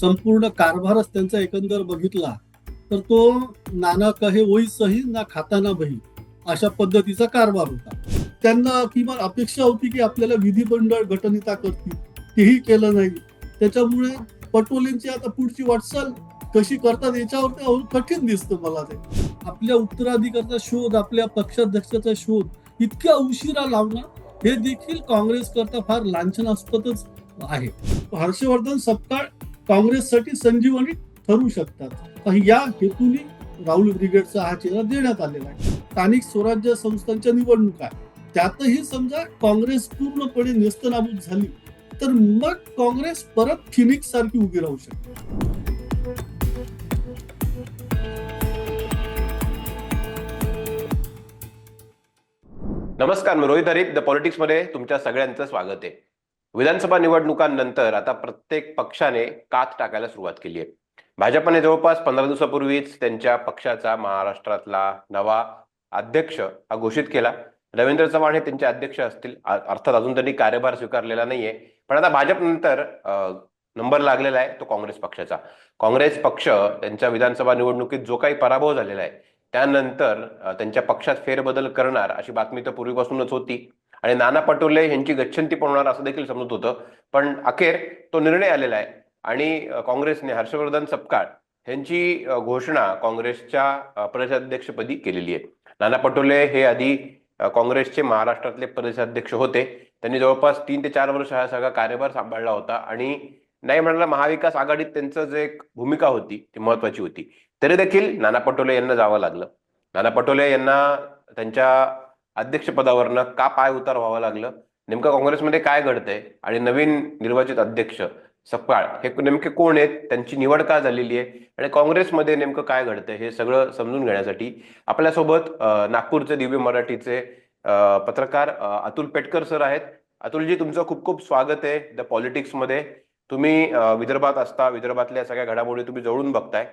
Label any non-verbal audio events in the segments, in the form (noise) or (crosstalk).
संपूर्ण कारभारच त्यांचा एकंदर बघितला तर तो नाना कहे ओई सही ना खाताना बही अशा पद्धतीचा कारभार होता. त्यांना किमान अपेक्षा होती की आपल्याला विधिमंडळ गटनिता करतील तेही केलं नाही. त्याच्यामुळे पटोलेंची आता पुढची वाटचाल कशी करतात याच्यावर कठीण दिसतं मला ते. आपल्या उत्तराधिकाराचा शोध आपल्या पक्षाध्यक्षाचा शोध इतक्या उशिरा लावणं हे देखील काँग्रेस करता फार लांछनास्पदच आहे. हर्षवर्धन सपकाळ काँग्रेससाठी संजीवनी ठरू शकतात. या हेतूने राहुल ब्रिगेडचा हा चेहरा देण्यात आलेला आहे. स्थानिक स्वराज्य संस्थांच्या निवडणुका त्यातही समजा काँग्रेस पूर्णपणे नेस्तनाबूत झाली तर मग काँग्रेस परत फिनिक्स सारखी उभी राहू शकते. नमस्कार मी रोहित हरीप द पॉलिटिक्समध्ये तुमच्या सगळ्यांचं स्वागत आहे. विधानसभा निवडणुकांनंतर आता प्रत्येक पक्षाने कात टाकायला सुरुवात केली आहे. भाजपने जवळपास पंधरा दिवसापूर्वीच त्यांच्या पक्षाचा महाराष्ट्रातला नवा अध्यक्ष हा घोषित केला. रवींद्र चव्हाण हे त्यांचे अध्यक्ष असतील. अर्थात अजून त्यांनी कार्यभार स्वीकारलेला नाहीये. पण आता भाजप नंतर नंबर लागलेला आहे तो काँग्रेस पक्षाचा. काँग्रेस पक्ष त्यांच्या विधानसभा निवडणुकीत जो काही पराभव झालेला आहे त्यानंतर त्यांच्या पक्षात फेरबदल करणार अशी बातमी तर पूर्वीपासूनच होती. आणि नाना पटोले यांची गच्छंती होणार असं देखील समजत होतं. पण अखेर तो निर्णय आलेला आहे. आणि काँग्रेसने हर्षवर्धन सपकाळ यांची घोषणा काँग्रेसच्या प्रदेशाध्यक्षपदी केलेली आहे. नाना पटोले हे आधी काँग्रेसचे महाराष्ट्रातले प्रदेशाध्यक्ष होते. त्यांनी जवळपास तीन ते चार वर्ष हा सगळा कार्यभार सांभाळला होता. आणि नाही म्हणाला महाविकास आघाडीत त्यांचं जे एक भूमिका होती ती महत्वाची होती. तरी देखील नाना पटोले यांना जावं लागलं. नाना पटोले यांना त्यांच्या अध्यक्षपदावरनं का पाय उतार व्हावं लागलं? नेमकं काँग्रेसमध्ये काय घडतंय? आणि नवीन निर्वाचित अध्यक्ष सपकाळ हे नेमके कोण आहेत? त्यांची निवड का झालेली आहे? आणि काँग्रेसमध्ये नेमकं काय घडतंय? हे सगळं समजून घेण्यासाठी आपल्यासोबत नागपूरचे दिव्य मराठीचे पत्रकार अतुल पेटकर सर आहेत. अतुलजी तुमचं खूप खूप स्वागत आहे द पॉलिटिक्समध्ये तुम्ही विदर्भात असता विदर्भातल्या सगळ्या घडामोडी तुम्ही जवळून बघताय.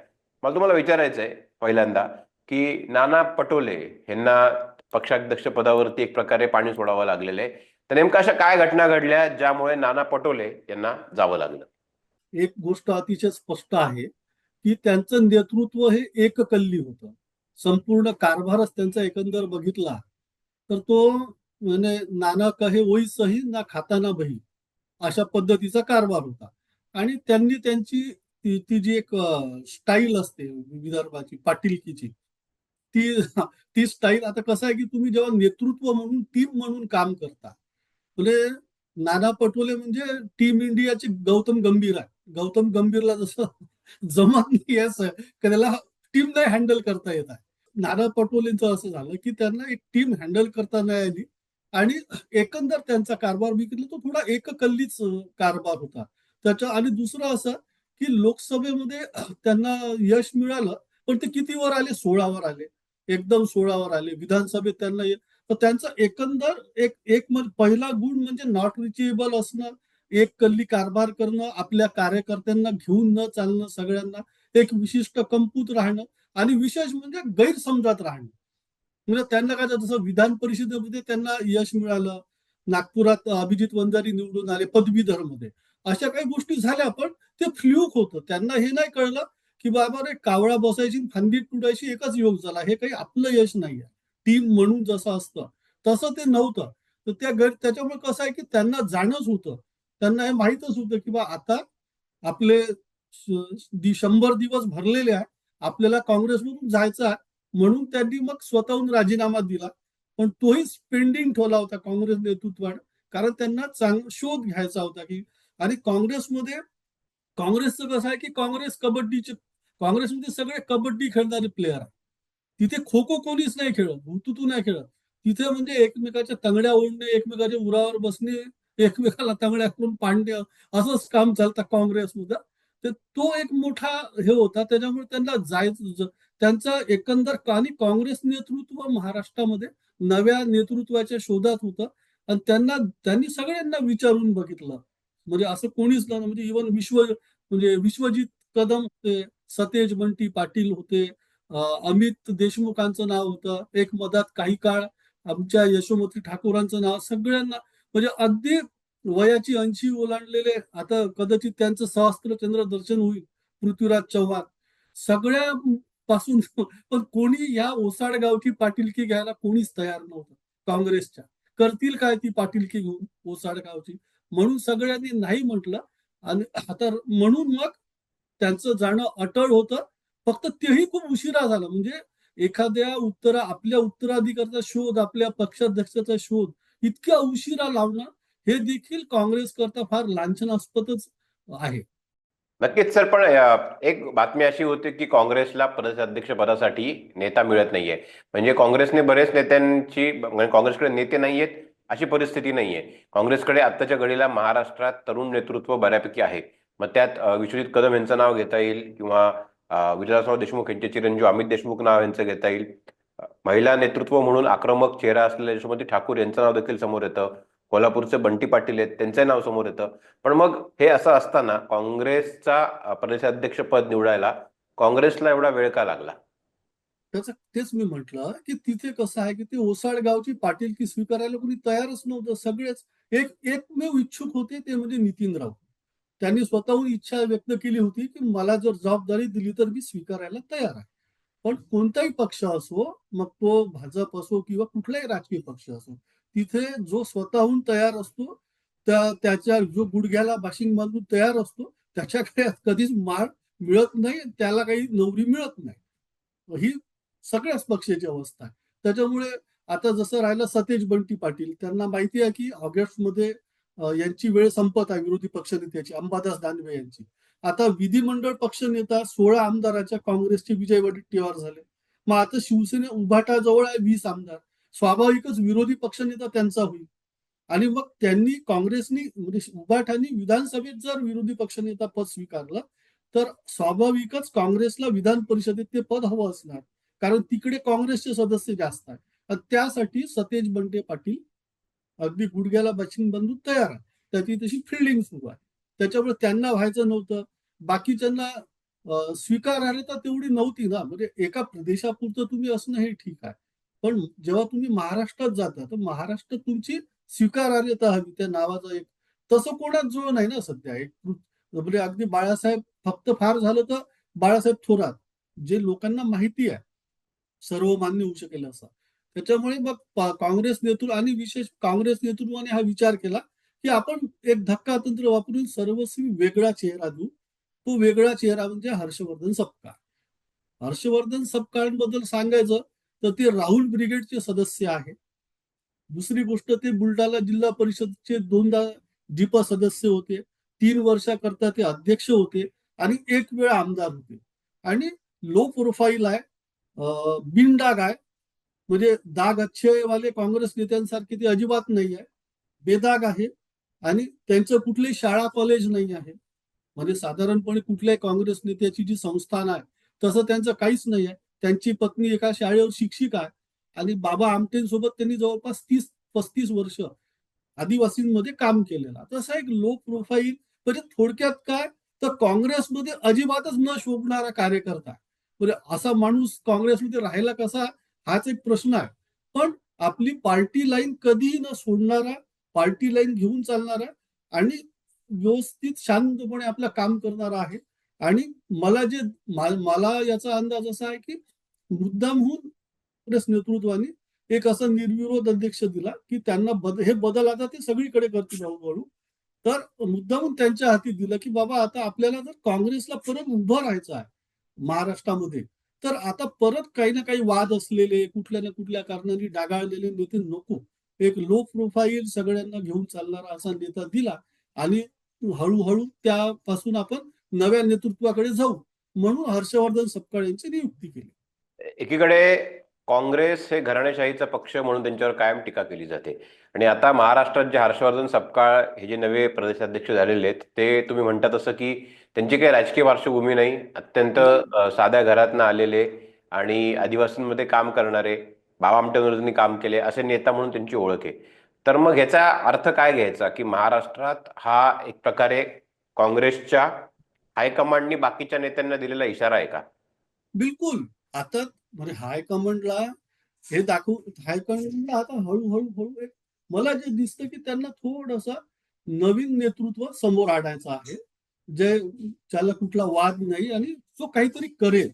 मला तुम्हाला विचारायचं आहे पहिल्यांदा की नाना पटोले यांना पक्षाध्यक्ष पदावरती एक प्रकारे पाणी सोडावं लागलेलं आहे. तर नेमका अशा काय घटना घडल्या ज्यामुळे नाना पटोले यांना जावं लागलं? एक गोष्ट अतिशय स्पष्ट आहे की त्यांचं नेतृत्व हे एककल्ली होतं. संपूर्ण कारभारच त्यांचा एकंदर बघितला. तर तो म्हणजे नाना कहे ओई सही ना खाताना बही. अशा पद्धतीचा कारभार होता. आणि त्यांनी त्यांची ती ती जी एक स्टाईल असते विदर्भाची पाटीलकीची ती ती स्टाईल आता कसं आहे की तुम्ही जेव्हा नेतृत्व म्हणून टीम म्हणून काम करता म्हणजे नाना पटोले म्हणजे टीम इंडियाचे गौतम गंभीर आहे गौतम गंभीरला जसं (laughs) जमत नाही असं की त्याला टीम नाही हँडल करता येत आहे. नाना पटोलेंचं असं झालं की त्यांना एक टीम हँडल करता नाही आली आणि एकंदर त्यांचा कारभार बघितला तो थोडा एककल्लीच कारभार होता. त्याच्या आणि दुसरं असं की लोकसभेमध्ये (clears throat) त्यांना यश मिळालं पण ते किती वर आले? सोळावर आले. एकदम सोळावर आले. विधानसभेत त्यांना तर त्यांचा एकंदर एक एक पहिला गुण म्हणजे नॉट रिचेबल असणं एक कल्ली कारभार करणं आपल्या कार्यकर्त्यांना घेऊन न चालणं सगळ्यांना एक विशिष्ट कंपूत राहणं आणि विशेष म्हणजे गैरसमजात राहणं. म्हणजे त्यांना काय झालं, जसं विधान परिषदेमध्ये त्यांना यश मिळालं नागपुरात अभिजित वंजारी निवडून आले पदवीधरमध्ये. अशा काही गोष्टी झाल्या पण ते फ्ल्यूक होतं. त्यांना हे नाही कळलं की बाबा रे कावळा बसायची फांदी तुटायची एकच योग झाला. हे काही आपलं यश नाही आहे टीम म्हणून जसं असतं तसं ते नव्हतं. तर त्या गट त्याच्यामुळे कसं आहे की त्यांना जाणच होतं. त्यांना हे माहीतच होतं की बा आता आपले शंभर दिवस भरलेले आहे. आपल्याला काँग्रेसमधून जायचं आहे. म्हणून त्यांनी मग स्वतःहून राजीनामा दिला. पण तोही स्पेंडिंग ठेवला होता काँग्रेस नेतृत्वानं. कारण त्यांना चांग शोध घ्यायचा होता की आणि काँग्रेसमध्ये काँग्रेसचं कसं आहे की काँग्रेस कबड्डीचे काँग्रेसमध्ये सगळे कबड्डी खेळणारे प्लेयर तिथे खो खो कोणीच नाही खेळत भूतुतू नाही खेळत. तिथे म्हणजे एकमेकाच्या तंगड्या ओढणे एकमेकाच्या उरावर बसणे एकमेकाला तंगड्या करून पाडणे असंच काम चालतं काँग्रेसमध्ये तर तो एक मोठा हे होता त्याच्यामुळे त्यांना जायचं त्यांचा एकंदर आणि काँग्रेस नेतृत्व महाराष्ट्रामध्ये नव्या नेतृत्वाच्या शोधात होतं. आणि त्यांना त्यांनी सगळ्यांना विचारून बघितलं. म्हणजे असं कोणीच नाही म्हणजे इव्हन विश्व म्हणजे विश्वजित कदम होते सतेज बंटी पाटील होते. अमित देशमुखांचं नाव होतं. एक मधात काही काळ आमच्या यशोमती ठाकूरांचं नाव सगळ्यांना म्हणजे अगदी वयाची ऐंशी ओलांडलेले आता कदाचित त्यांचं सहस्त्र चंद्र दर्शन होईल पृथ्वीराज चव्हाण. सगळ्या पासून पण कोणी या ओसाड गावची पाटीलकी घ्यायला कोणीच तयार नव्हतं काँग्रेसच्या. करतील काय ती पाटीलकी घेऊन ओसाड गावची म्हणून सगळ्यांनी नाही म्हटलं. आणि आता म्हणून मग त्यांचं जाणं अटळ होतं. फक्त तेही खूप उशिरा झालं. म्हणजे एखाद्या उत्तरा आपल्या उत्तराधिकाराचा शोध आपल्या पक्षाध्यक्षाचा शोध इतक्या उशिरा लावणं हे देखील काँग्रेस करता फार लांछनास्पदच आहे. नक्कीच सर. पण एक बातमी अशी होती की काँग्रेसला प्रदेशाध्यक्ष पदासाठी नेता मिळत नाहीये. म्हणजे काँग्रेसने बरेच नेत्यांची म्हणजे काँग्रेसकडे नेते नाहीयेत अशी परिस्थिती नाहीये. काँग्रेसकडे आताच्या घडीला महाराष्ट्रात तरुण नेतृत्व बऱ्यापैकी आहे. मग त्यात विश्वजित कदम यांचं नाव घेता येईल किंवा अ, विलासराव देशमुख यांचे चिरंजीव अमित देशमुख नाव यांचं घेता येईल. महिला नेतृत्व म्हणून आक्रमक चेहरा असलेल्या यशोमती ठाकूर यांचं नाव देखील समोर येतं. कोल्हापूरचे बंटी पाटील आहेत त्यांचं नाव समोर येतं. पण मग हे असं असताना काँग्रेसचा प्रदेशाध्यक्ष पद निवडायला काँग्रेसला एवढा वेळ का लागला? त्याच तेच मी म्हटलं की तिथे कसं आहे की ते ओसाड गावची पाटीलकी स्वीकारायला कोणी तयारच नव्हतं. सगळेच एक एकमेव इच्छुक होते ते म्हणजे नितीन राऊत त्यांनी स्वतःहून इच्छा व्यक्त केली होती की मला जर जबाबदारी दिली तर मी स्वीकारायला तयार आहे. पण कोणताही पक्ष असो मग तो भाजप असो किंवा कुठलाही राजकीय पक्ष असो तिथे जो स्वतःहून तयार असतो त्या त्याच्या जो गुडघ्याला बाशिंग बांधून तयार असतो त्याच्याकडे कधीच माळ मिळत नाही त्याला काही नवरी मिळत नाही. ही सगळ्याच पक्षाची अवस्था आहे. त्याच्यामुळे आता जसं राहिलं सतेज बंटी पाटील त्यांना माहिती आहे की ऑगस्टमध्ये यांची वेळ संपत आहे विरोधी पक्षनेत्याची अंबादास दानवे यांची. आता विधिमंडळ पक्षनेता सोळा आमदाराच्या काँग्रेसचे विजय वडेट्टीवार झाले. मग आता शिवसेने उभाटाजवळ आहे वीस आमदार. स्वाभाविकच विरोधी पक्षनेता त्यांचा होईल. आणि मग त्यांनी काँग्रेसनी म्हणजे उभाटाने विधानसभेत जर विरोधी पक्षनेता पद स्वीकारलं तर स्वाभाविकच काँग्रेसला विधान परिषदेत ते पद हवं असणार. कारण तिकडे काँग्रेसचे सदस्य जास्त आहेत. त्यासाठी सतेज बंटे पाटील अगदी गुडघ्याला बचिंग बंधू तयार आहे. त्याची तशी फिल्डिंग सुरू आहे. त्याच्यामुळे त्यांना व्हायचं नव्हतं. बाकीच्यांना स्वीकारार्हता तेवढी नव्हती ना. म्हणजे एका प्रदेशापुरतं तुम्ही असणं हे ठीक आहे. पण जेव्हा तुम्ही महाराष्ट्रात जाता तर महाराष्ट्रात तुमची स्वीकारार्हता हवी. त्या नावाचा एक तसं कोणाच जुळ नाही ना सध्या. एक म्हणजे अगदी बाळासाहेब फक्त फार झालं तर बाळासाहेब थोरात जे लोकांना माहिती आहे. सर्वमान्य होऊ शकेल असं. त्याच्यामुळे मग काँग्रेस नेतृत्व आणि विशेष काँग्रेस नेतृत्वाने हा विचार केला की आपण एक धक्का तंत्र वापरून सर्वस्वी वेगळा चेहरा देऊ. तो वेगळा चेहरा म्हणजे हर्षवर्धन सपकाळ. हर्षवर्धन सपकाळांबद्दल सांगायचं तर ते राहुल ब्रिगेडचे सदस्य आहे. दुसरी गोष्ट ते बुलढाणा जिल्हा परिषदचे दोनदा दीप सदस्य होते. तीन वर्षाकरता ते अध्यक्ष होते आणि एक वेळ आमदार होते. आणि लो प्रोफाईल आहे बिनडाग आहे. म्हणजे दाग अच्छे वाले काँग्रेस नेत्यांसारखे ते अजिबात नाही आहे. बेदाग आहे आणि त्यांचं कुठली शाळा कॉलेज नाही आहे. म्हणजे साधारणपणे कुठल्याही काँग्रेस नेत्याची जी संस्थान आहे तसं त्यांचं काहीच नाही आहे. त्यांची पत्नी एका शाळेवर शिक्षिका आहे आणि बाबा आमटेंसोबत त्यांनी जवळपास तीस पस्तीस वर्ष आदिवासींमध्ये काम केलेलं तसा एक लो प्रोफाईल म्हणजे थोडक्यात काय? तर काँग्रेसमध्ये अजिबातच न शोभणारा कार्यकर्ता म्हणजे असा माणूस काँग्रेसमध्ये राहायला कसा हाच एक प्रश्न आहे. पण आपली पार्टी लाईन कधीही न सोडणारा पार्टी लाईन घेऊन चालणारा आणि व्यवस्थित शांतपणे आपलं काम करणारा आहे. आणि मला जे मला याचा अंदाज असा आहे की मुद्दामहून काँग्रेस नेतृत्वाने एक असा निर्विरोध अध्यक्ष दिला की त्यांना बद हे बदल आता ते सगळीकडे करतील हळूहळू. तर मुद्दामून त्यांच्या हाती दिलं की बाबा आता आपल्याला जर काँग्रेसला परत उभं राहायचं आहे महाराष्ट्रामध्ये तर आता परत काही ना काही वाद असलेले कुठल्या ना कुठल्या कारणाने डागाळलेले नेते नको. एक लो प्रोफाईल सगळ्यांना घेऊन चालणारा असा नेता दिला आणि हळूहळू त्यापासून आपण नव्या नेतृत्वाकडे जाऊ म्हणून हर्षवर्धन सपकाळ यांची नियुक्ती केली. एकीकडे काँग्रेस हे घराणेशाहीचा पक्ष म्हणून त्यांच्यावर कायम टीका केली जाते. आणि आता महाराष्ट्रात जे हर्षवर्धन सपकाळ हे जे नवे प्रदेशाध्यक्ष झालेले आहेत ते तुम्ही म्हणता तसं की त्यांची काही राजकीय पार्श्वभूमी नाही. अत्यंत साध्या घरातनं आलेले आणि आदिवासींमध्ये काम करणारे बाबा आमटेंवरनी काम केले असे नेता म्हणून त्यांची ओळख आहे. तर मग ह्याचा अर्थ काय घ्यायचा? की महाराष्ट्रात हा एक प्रकारे काँग्रेसच्या हायकमांडनी बाकीच्या नेत्यांना दिलेला इशारा आहे का? बिलकुल. आता म्हणजे हायकमांडला हे दाखवू हायकमांडला आता हळूहळू हळू मला जे दिसतं की त्यांना थोडस नवीन नेतृत्व समोर आणायचं आहे. जे ज्याला कुठला वाद नाही आणि जो काहीतरी करेल.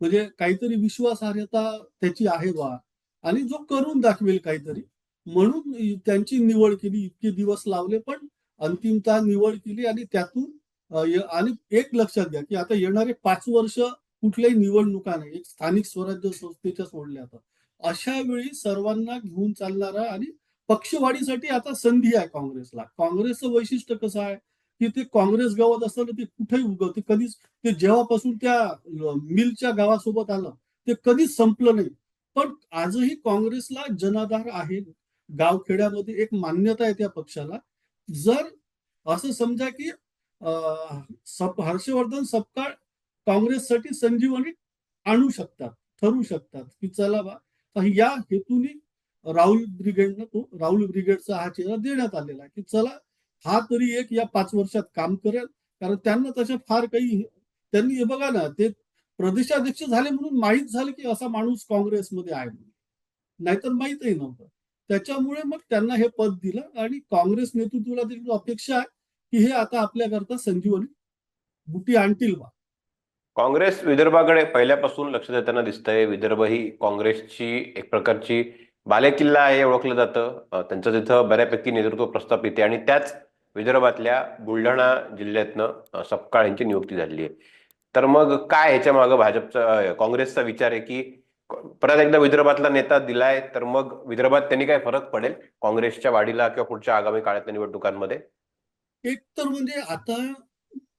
म्हणजे काहीतरी विश्वासार्हता त्याची आहे बा. आणि जो करून दाखवेल काहीतरी. म्हणून त्यांची निवड केली इतके दिवस लावले पण अंतिमतः निवड केली आणि त्यातून आणि एक लक्षात घ्या की आता येणारे पाच वर्ष कुठल्याही निवडणुका नाही. एक स्थानिक स्वराज्य संस्थेच्या सोडल्या आता. अशा वेळी सर्वांना घेऊन चालणारा आणि पक्षवाढीसाठी आता संधी आहे काँग्रेसला. काँग्रेसचं वैशिष्ट्य कसं आहे? की ते काँग्रेस गावात असताना ते कुठेही उगवते. कधीच ते जेव्हापासून त्या मिलच्या गावासोबत आलं ते कधीच संपलं नाही. पण आजही काँग्रेसला जनाधार आहे. गावखेड्यामध्ये एक मान्यता आहे त्या पक्षाला. जर असं समजा की सप हर्षवर्धन सपकाळ काँग्रेससाठी संजीवनी आणू शकतात ठरू शकतात की चला बा. या हेतूने राहुल ब्रिगेडनं तो राहुल ब्रिगेडचा हा चेहरा देण्यात आलेला आहे की चला हा तरी एक या पाच वर्षात काम करेल. कारण त्यांना तशा फार काही त्यांनी हे बघा ना ते प्रदेशाध्यक्ष झाले म्हणून माहीत झालं की असा माणूस काँग्रेसमध्ये आहे म्हणून. नाहीतर माहीतही नव्हतं. त्याच्यामुळे मग त्यांना हे पद दिलं आणि काँग्रेस नेतृत्वाला देखील अपेक्षा आहे की हे आता आपल्याकरता संजीवनी बुटी आणतील बा. काँग्रेस विदर्भाकडे पहिल्यापासून लक्ष देताना दिसतंय. विदर्भ ही काँग्रेसची एक प्रकारची बालेकिल्ला आहे ओळखलं जातं. त्यांचं तिथं बऱ्यापैकी नेतृत्व प्रस्थापित आहे. आणि त्याच विदर्भातल्या बुलढाणा जिल्ह्यातनं सपकाळ यांची नियुक्ती झालेली आहे. तर मग काय ह्याच्या मागं भाजपचा काँग्रेसचा विचार आहे की परत एकदा विदर्भातला नेता दिलाय तर मग विदर्भात त्यांनी काय फरक पडेल? काँग्रेसच्या वाढीला किंवा पुढच्या आगामी काळातल्या निवडणुकांमध्ये? एक तर म्हणजे आता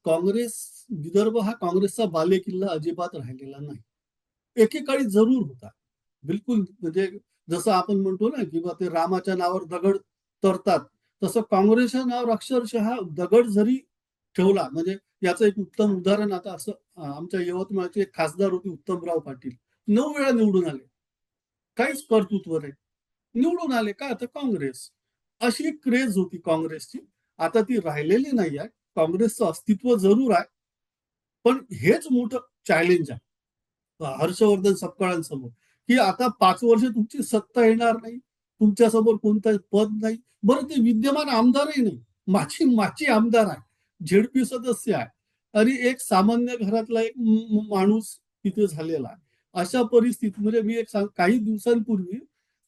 काँग्रेस विदर्भ हा काँग्रेसचा बालेकिल्ला अजिबात राहिलेला नाही. एकेकाळी जरूर होता. बिलकुल म्हणजे जसं आपण म्हणतो ना की ते रामाच्या नावावर दगड तरतात. तसं काँग्रेसच्या नाव अक्षरशः दगड जरी ठेवला म्हणजे याचं एक उत्तम उदाहरण आता असं आमच्या यवतमाळचे एक खासदार होते उत्तमराव पाटील. नऊ वेळा निवडून आले. काहीच कर्तृत्व नाही निवडून आले का आता काँग्रेस? अशी क्रेज होती काँग्रेसची. आता ती राहिलेली नाही आहे. काँग्रेसचं अस्तित्व जरूर आहे. पण हेच मोठं चॅलेंज आहे. हर्षवर्धन सपकाळांसमोर. की आता पाच वर्ष तुमची सत्ता येणार नाही. तुमच्यासमोर कोणतं पद नाही. बरं ते विद्यमान आमदारही नाही. माझी माझी आमदार आहे. झेडपी सदस्य आहे. आणि एक सामान्य घरातला एक माणूस तिथे झालेला आहे. अशा परिस्थितीमध्ये म्हणजे मी एक काही दिवसांपूर्वी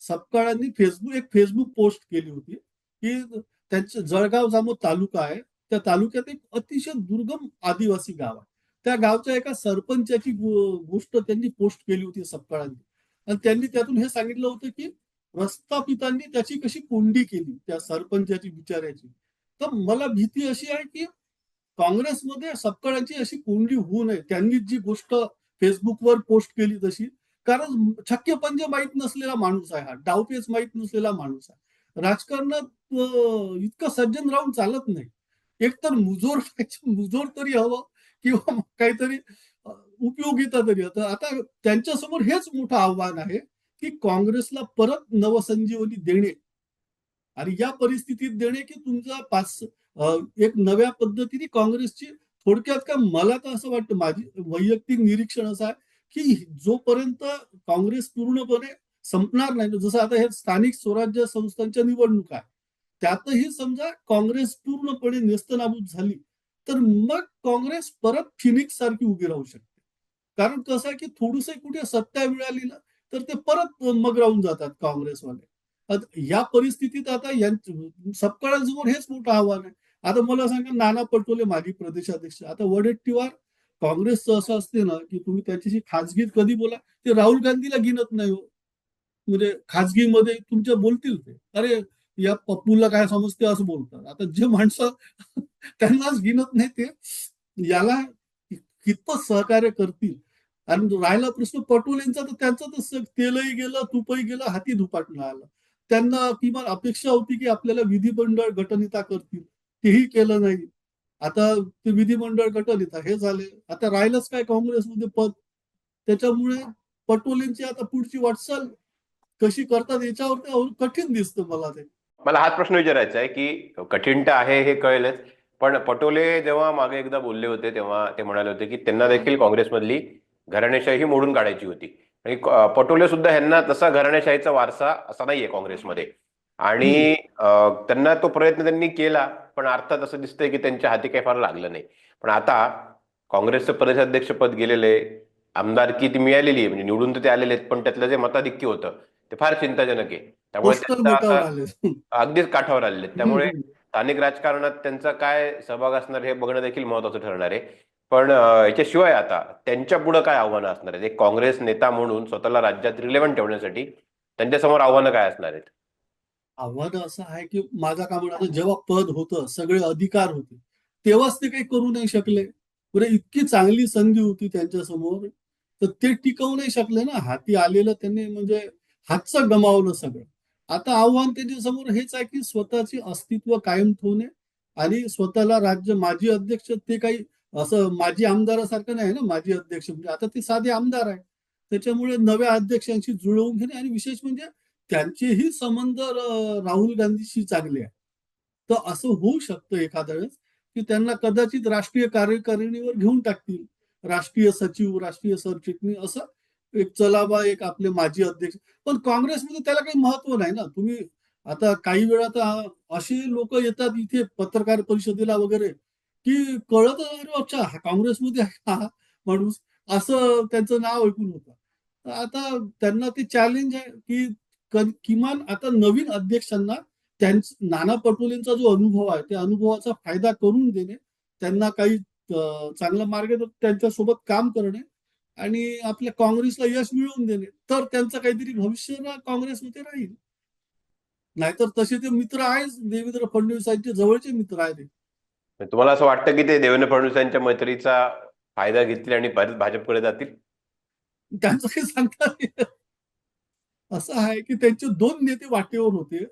सपकाळांनी फेसबुक एक फेसबुक पोस्ट केली होती की त्यांचं जळगाव जामोद तालुका आहे. त्या तालुक्यात एक अतिशय दुर्गम आदिवासी गाव आहे. त्या गावच्या एका सरपंचाची गोष्ट त्यांनी पोस्ट केली होती सपकाळांनी. आणि त्यांनी त्यातून हे सांगितलं होतं की प्रस्थापितांनी त्याची कशी कोंडी केली त्या सरपंचाची विचारायची तर मला भीती अशी आहे की काँग्रेसमध्ये सपकाळांची अशी कोंडी होऊ नये. त्यांनी जी गोष्ट फेसबुकवर पोस्ट केली तशी कारण छक्के पंजे माहीत नसलेला माणूस आहे हा. डावपेच माहीत नसलेला माणूस आहे. राजकारणात इतकं सज्जन राहून चालत नाही. एकतर मुजोर मुजोर तरी हवं किंवा काहीतरी उपयोगिता तरी. होतं आता त्यांच्यासमोर हेच मोठं आव्हान आहे. की काँग्रेसला परत नवसंजीवनी देणे. आणि या परिस्थितीत देणे की तुमचा पाच एक नव्या पद्धतीने काँग्रेसची थोडक्यात का मला तर असं वाटतं माझी वैयक्तिक निरीक्षण असं आहे की जोपर्यंत काँग्रेस पूर्णपणे संपणार नाही जसं आता हे स्थानिक स्वराज्य संस्थांच्या निवडणुका आहे त्यातही समजा काँग्रेस पूर्णपणे नेस्तनाबूत झाली तर मग काँग्रेस परत फिनिक्स सारखी उभी राहू शकते. कारण कसं आहे की थोडस कुठे सत्ता मिळाली ना तर ते परत मग राहून जातात काँग्रेसवाले. या परिस्थितीत आता सपकाळांसमोर हेच मोठं आव्हान आहे. आता मला सांगा नाना पटोले माजी प्रदेशाध्यक्ष. आता वडेट्टीवार काँग्रेसचं असं असते ना की तुम्ही त्याच्याशी खाजगीत कधी बोला ते राहुल गांधीला गिनत नाही हो. म्हणजे खाजगीमध्ये तुमच्या बोलतील ते. अरे या पप्पूला काय समजते असं बोलतात. आता जे माणसं (laughs) त्यांनाच गिनत नाही ते याला कितपत सहकार्य करतील आणि राहिला प्रश्न पटोलेंचा तर त्यांचं तर तेलही गेलं तुपही गेलं हाती धुपाट आलं त्यांना किमान अपेक्षा होती की आपल्याला विधिमंडळ गटनेता करतील. तेही केलं नाही. आता ते विधिमंडळ गटनेता हे झाले. आता राहिलंच काय काँग्रेसमध्ये पद? त्याच्यामुळे पटोलेंची आता पुढची वाटचाल कशी करतात याच्यावर कठीण दिसतं मला ते. मला हाच प्रश्न विचारायचा आहे की कठीण तर आहे हे कळेलच. पण पटोले जेव्हा मागे एकदा बोलले होते तेव्हा ते म्हणाले होते की त्यांना देखील काँग्रेसमधली घराणेशाही मोडून काढायची होती. आणि पटोले सुद्धा ह्यांना तसा घराणेशाहीचा वारसा असा नाहीये काँग्रेसमध्ये. आणि त्यांना तो प्रयत्न त्यांनी केला पण अर्थात असं दिसतंय की त्यांच्या हाती काही फार लागलं नाही. पण आता काँग्रेसचं प्रदेशाध्यक्षपद गेलेले आमदारकी ती मिळालेली आहे म्हणजे निवडून तर ते आलेले आहेत पण त्यातलं जे मताधिक्य होतं ते फार चिंताजनक आहे. त्यामुळे (laughs) अगदीच काठावर आलेले आहेत. त्यामुळे स्थानिक राजकारणात त्यांचा काय सहभाग असणार हे बघणं देखील महत्वाचं ठरणार आहे. पण याच्याशिवाय आता त्यांच्या पुढे काय आव्हानं असणार आहेत? एक काँग्रेस नेता म्हणून स्वतःला राज्यात रिलेव्हंट ठेवण्यासाठी त्यांच्यासमोर आव्हानं काय असणार आहेत? आव्हान असं आहे की माझा का म्हणा जेव्हा पद होतं सगळे अधिकार होते तेव्हाच ते काही करू नाही शकले. पुरे इतकी चांगली संधी होती त्यांच्यासमोर तर ते टिकवू नाही शकले ना. हाती आलेलं त्यांनी म्हणजे हातचं गमावलं सगळं. आता आव्हान त्यांच्यासमोर हेच आहे की स्वतःचे अस्तित्व कायम ठेवणे आणि स्वतःला राज्य माजी अध्यक्ष ते काही असं माजी आमदारासारखं नाही ना माजी अध्यक्ष. म्हणजे आता ते साधे आमदार आहे त्याच्यामुळे नव्या अध्यक्षांशी जुळवून घेणे आणि विशेष म्हणजे त्यांचेही संबंध राहुल गांधीशी चांगले आहे तर असं होऊ शकतं एखाद्या वेळेस की त्यांना कदाचित राष्ट्रीय कार्यकारिणीवर घेऊन टाकतील. राष्ट्रीय सचिव राष्ट्रीय सरचिटणीस असं एक चलाबा एक आपले माजी अध्यक्ष. पण काँग्रेसमध्ये त्याला काही महत्त्व नाही ना. तुम्ही आता काही वेळा तर अशी लोक येतात इथे पत्रकार परिषदेला वगैरे. की कळत अरे अच्छा हा काँग्रेसमध्ये हा माणूस. असं त्यांचं नाव ऐकून होतं. आता त्यांना ते चॅलेंज आहे की किमान आता नवीन अध्यक्षांना त्यांचा नाना पटोलेंचा जो अनुभव आहे त्या अनुभवाचा फायदा करून देणे त्यांना काही चांगला मार्ग त्यांच्यासोबत काम करणे आणि आपल्या काँग्रेसला यश मिळवून देणे तर त्यांचं काहीतरी भविष्य ना काँग्रेसमध्ये राहील. नाहीतर तसे ते मित्र आहेच देवेंद्र फडणवीसांचे जवळचे मित्र आहेत. ते. तुम्हाला असं वाटतं की ते देवेंद्र फडणवीस यांच्या मैत्रीचा फायदा घेतील आणि परत भाजपकडे जातील? त्यांचं काही सांगता. असं आहे की त्यांचे दोन नेते वाटेवर होते.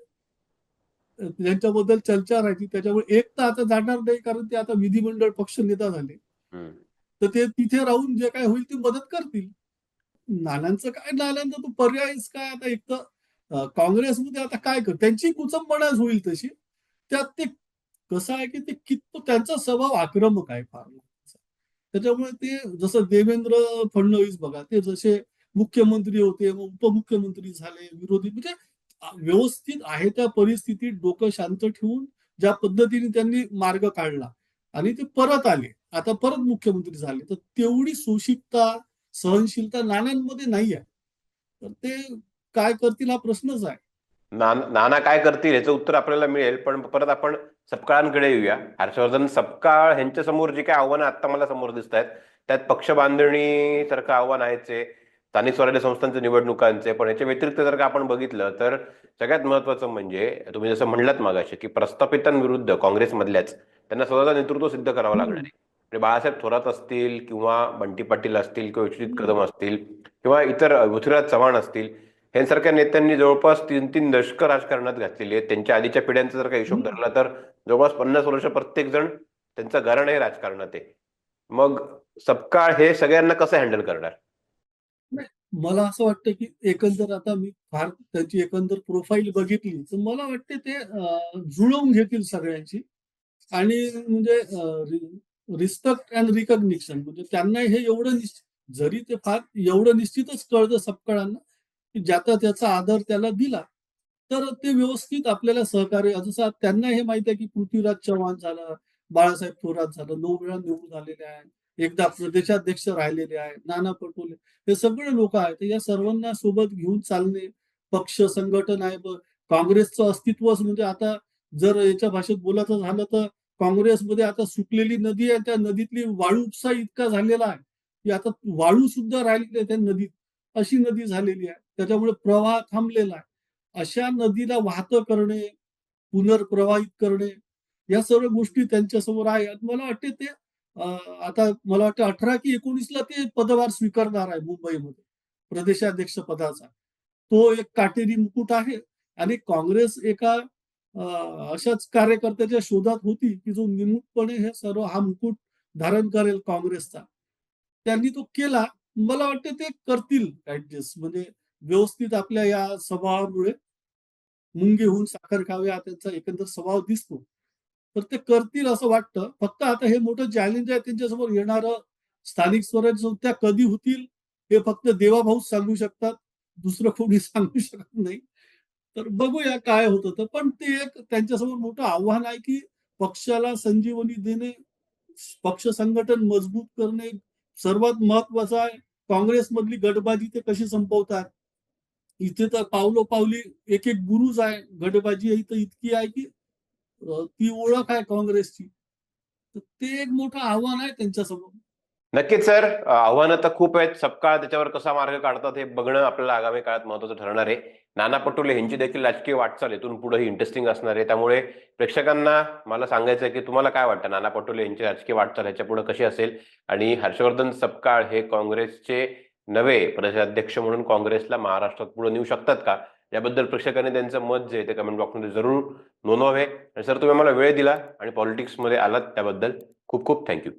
ज्यांच्याबद्दल चर्चा राहायची. त्याच्यामुळे एक तर आता जाणार नाही कारण ते आता विधिमंडळ पक्ष नेता झाले. तर ते तिथे राहून जे काय होईल ती मदत करतील. नानांचं काय? नानांचा तो पर्यायच काय? आता एक तर काँग्रेसमध्ये आता काय कर? त्यांची कुचंबणाच होईल तशी. त्यात ते कसं आहे की ते कित त्यांचा स्वभाव आक्रमक आहे फार. त्याच्यामुळे ते जसं देवेंद्र फडणवीस बघा ते जसे मुख्यमंत्री होते मग उपमुख्यमंत्री झाले विरोधी म्हणजे व्यवस्थित आहे त्या परिस्थितीत डोकं शांत ठेवून ज्या पद्धतीने त्यांनी मार्ग काढला आणि ते परत आले. आता परत मुख्यमंत्री झाले. तर तेवढी सुशिकता सहनशीलता नाण्यांमध्ये नाही आहे. तर ते काय करतील हा प्रश्नच आहे. नाना काय करतील याचं उत्तर आपल्याला मिळेल पण परत आपण सपकाळांकडे येऊया. हर्षवर्धन सपकाळ यांच्या समोर जी काय आव्हानं आता मला समोर दिसत आहेत त्यात पक्ष बांधणी सारखं आव्हान आहेच आहे स्थानिक स्वराज्य संस्थांच्या निवडणुकांचे पण याच्या व्यतिरिक्त जर का आपण बघितलं तर सगळ्यात महत्वाचं म्हणजे तुम्ही जसं म्हणलात मागाशी की प्रस्थापितांविरुद्ध काँग्रेसमधल्याच त्यांना स्वतःचं नेतृत्व सिद्ध करावं लागणार आहे. म्हणजे बाळासाहेब थोरात असतील किंवा बंटी पाटील असतील किंवा विश्वजित कदम असतील किंवा इतर पृथ्वीराज चव्हाण असतील यांसारख्या नेत्यांनी जवळपास तीन तीन दशक राजकारणात घातलेली आहेत. त्यांच्या आधीच्या पिढ्यांचा जर का हिशोब. धरला तर जवळपास पन्नास वर्ष प्रत्येक जण त्यांचं घराणं हे राजकारणात. आहे मग सपकाळ हे सगळ्यांना कसं हँडल करणार? मला असं वाटतं की एकंदर आता मी फार त्यांची एकंदर प्रोफाईल बघितली तर मला वाटते ते जुळवून घेतील सगळ्यांची. आणि म्हणजे रिस्पेक्ट अँड रिकग्निशन म्हणजे त्यांना हे एवढं निश्चित जरी ते फार एवढं निश्चितच कळतं सपकाळांना की ज्याचा त्याचा आदर त्याला दिला तर ते व्यवस्थित आपल्याला सहकार्य जसं त्यांना हे माहिती आहे की पृथ्वीराज चव्हाण झालं बाळासाहेब थोरात झालं नऊ वेळा निवडून झालेले आहेत एकदा प्रदेशाध्यक्ष राहिलेले आहेत नाना पटोले हे सगळे लोक आहेत. या सर्वांना सोबत घेऊन चालणे पक्ष संघटन आहे. काँग्रेसचं अस्तित्वच म्हणजे आता जर याच्या भाषेत बोलायचं झालं तर काँग्रेसमध्ये आता सुटलेली नदी आहे त्या नदीतली वाळू उपसा इतका झालेला आहे की आता वाळू सुद्धा राहिलेली आहे त्या नदीत. अशी नदी झालेली आहे. त्याच्यामुळे प्रवाह थांबलेला आहे. अशा नदीला वाहतं करणे पुनर्प्रवाहित करणे या सर्व गोष्टी त्यांच्यासमोर आहेत. मला वाटते ते आता मला वाटतं अठरा की एकोणीसला ते पदभार स्वीकारणार आहे मुंबईमध्ये प्रदेशाध्यक्ष पदाचा. तो एक काटेरी मुकुट आहे आणि काँग्रेस एका अशाच कार्यकर्त्याच्या शोधात होती की जो निमूटपणे हे सर्व हा मुकुट धारण करेल काँग्रेसचा. त्यांनी तो केला. मला वाटतं ते करतील ऍडजस्ट. म्हणजे व्यवस्थित आपल्या या स्वभावामुळे मुंगी होऊन साखर खावे हा त्यांचा एकंदर स्वभाव दिसतो. तर ते करतील असं वाटतं. फक्त आता हे मोठं चॅलेंज आहे त्यांच्यासमोर येणारं स्थानिक स्वराज्य संस्था कधी होतील हे फक्त देवाभाऊच सांगू शकतात. दुसरं कोणी (laughs) सांगू शकत नाही. तर बघूया काय होतं तर. पण ते एक त्यांच्यासमोर मोठं आव्हान आहे की पक्षाला संजीवनी देणे पक्ष संघटन मजबूत करणे सर्वात महत्वाचं आहे. काँग्रेसमधली गटबाजी ते कशी संपवतात? इथे तर पावलो पावली एक एक गुरुज आहे. गटबाजी इथं इतकी आहे की ती ओळख आहे काँग्रेसची. तर ते एक मोठं आव्हान आहे त्यांच्यासमोर. नक्कीच सर. आव्हानं तर खूप आहेत. सबका त्याच्यावर कसा मार्ग काढतात हे बघणं आपल्याला आगामी काळात महत्वाचं ठरणार आहे. नाना पटोले यांची देखील राजकीय वाटचाल इथून पुढे ही इंटरेस्टिंग असणार आहे. त्यामुळे प्रेक्षकांना मला सांगायचं आहे की तुम्हाला काय वाटतं? नाना पटोले यांची राजकीय वाटचाल ह्याच्या पुढे कशी असेल? आणि हर्षवर्धन सपकाळ हे काँग्रेसचे नवे प्रदेशाध्यक्ष म्हणून काँग्रेसला महाराष्ट्रात पुढे नेऊ शकतात का? याबद्दल प्रेक्षकांनी त्यांचं मत जे ते कमेंट बॉक्समध्ये जरूर नोंदवावे. आणि सर तुम्ही मला वेळ दिला आणि पॉलिटिक्समध्ये आलात त्याबद्दल खूप खूप थँक्यू